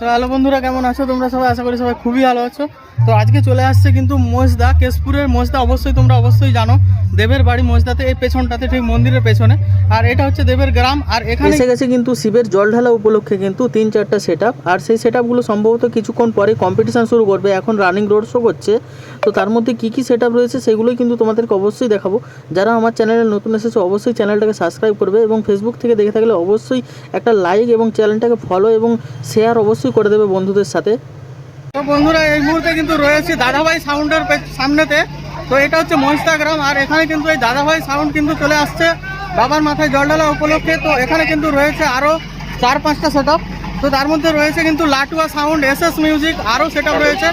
Hello বন্ধুরা, কেমন আছো? তোমরা সবাই আশা করি সবাই খুবই ভালো আছো। তো আজকে চলে আসছে কিন্তু মোজদা, কেশপুরের মোজদা, অবশ্যই তোমরা অবশ্যই জানো। দেবের বাড়ি মজদাতে এই পেছনটাতে ঠিক মন্দিরের পেছনে। আর এটা হচ্ছে দেবের গ্রাম আর এখানে এসে গেছে কিন্তু শিবের জল ঢালা উপলক্ষে কিন্তু তিন চারটা সেট আর সেই সেট সম্ভবত কিছুক্ষণ পরে কম্পিটিশান শুরু করবে। এখন রানিং রোড শো করছে তো তার মধ্যে কী কী সেট রয়েছে সেগুলোই কিন্তু তোমাদেরকে অবশ্যই দেখাবো। যারা আমার চ্যানেলে নতুন এসেছে অবশ্যই চ্যানেলটাকে সাবস্ক্রাইব করবে এবং ফেসবুক থেকে দেখে থাকলে অবশ্যই একটা লাইক এবং চ্যানেলটাকে ফলো এবং শেয়ার অবশ্যই করে দেবে বন্ধুদের সাথে। তো বন্ধুরা এই মুহূর্তে কিন্তু রয়েছে দাদাভাই সাউন্ডের সামনেতে। তো এটা হচ্ছে মহিস্তা গ্রাম, আর এখানে কিন্তু এই দাদাভাই সাউন্ড কিন্তু চলে আসছে। বাবার মাথায় জল ঢালা উপলক্ষে, তো এখানে কিন্তু রয়েছে আরও চার, পাঁচটা সেট তো তার মধ্যে রয়েছে কিন্তু Latua sound S S music আরও সেট রয়েছে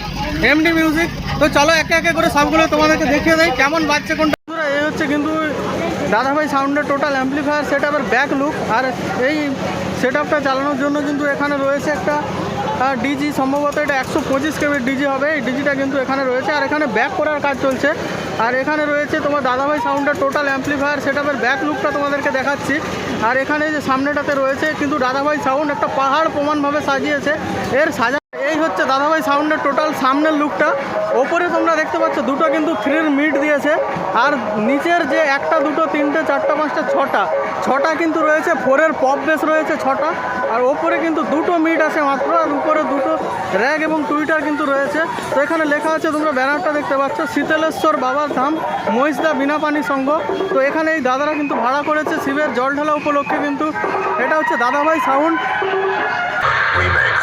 এমডি মিউজিক তো চলো একে একে করে সবগুলো তোমাদেরকে দেখিয়ে দেয় কেমন বাজছে কোনটা? এই হচ্ছে কিন্তু দাদাভাই সাউন্ডের total amplifier set back look আর এই সেট চালানোর জন্য কিন্তু এখানে রয়েছে একটা ডিজি সম্ভবত এটা একশো পঁচিশ কেবির ডিজি হবে। এই ডিজিটা কিন্তু এখানে রয়েছে আর এখানে ব্যাক করার কাজ চলছে। আর এখানে রয়েছে তোমার দাদাভাই সাউন্ডের টোটাল অ্যাম্পলিফায়ার সেট আপের ব্যাক লুকটা তোমাদেরকে দেখাচ্ছি। আর এখানে যে সামনেটাতে রয়েছে কিন্তু দাদাভাই সাউন্ড একটা পাহাড় প্রমাণভাবে সাজিয়েছে। এর সাজা এই হচ্ছে দাদাভাই সাউন্ডের টোটাল সামনের লুকটা। ওপরে তোমরা দেখতে পাচ্ছ, দুটো কিন্তু থ্রির মিট দিয়েছে। আর নিচের যে একটা, দুটো, তিনটে, চারটা, পাঁচটা, ছটা ছটা কিন্তু রয়েছে ফোরের পপ বেস রয়েছে ছটা। আর ওপরে কিন্তু দুটো মিট আছে মাত্র, আর উপরে দুটো র্যাগ এবং টুইটার কিন্তু রয়েছে। তো এখানে লেখা আছে, তোমরা ব্যানারটা দেখতে পাচ্ছ, শীতলেশ্বর বাবার ধাম, মহিষদা বিনা পানি সংঘ। তো এখানে এই দাদারা কিন্তু ভাড়া করেছে, শিবের জল ঢালা উপলক্ষে কিন্তু। এটা হচ্ছে দাদাভাই সাউন্ড।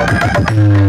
Mm-hmm.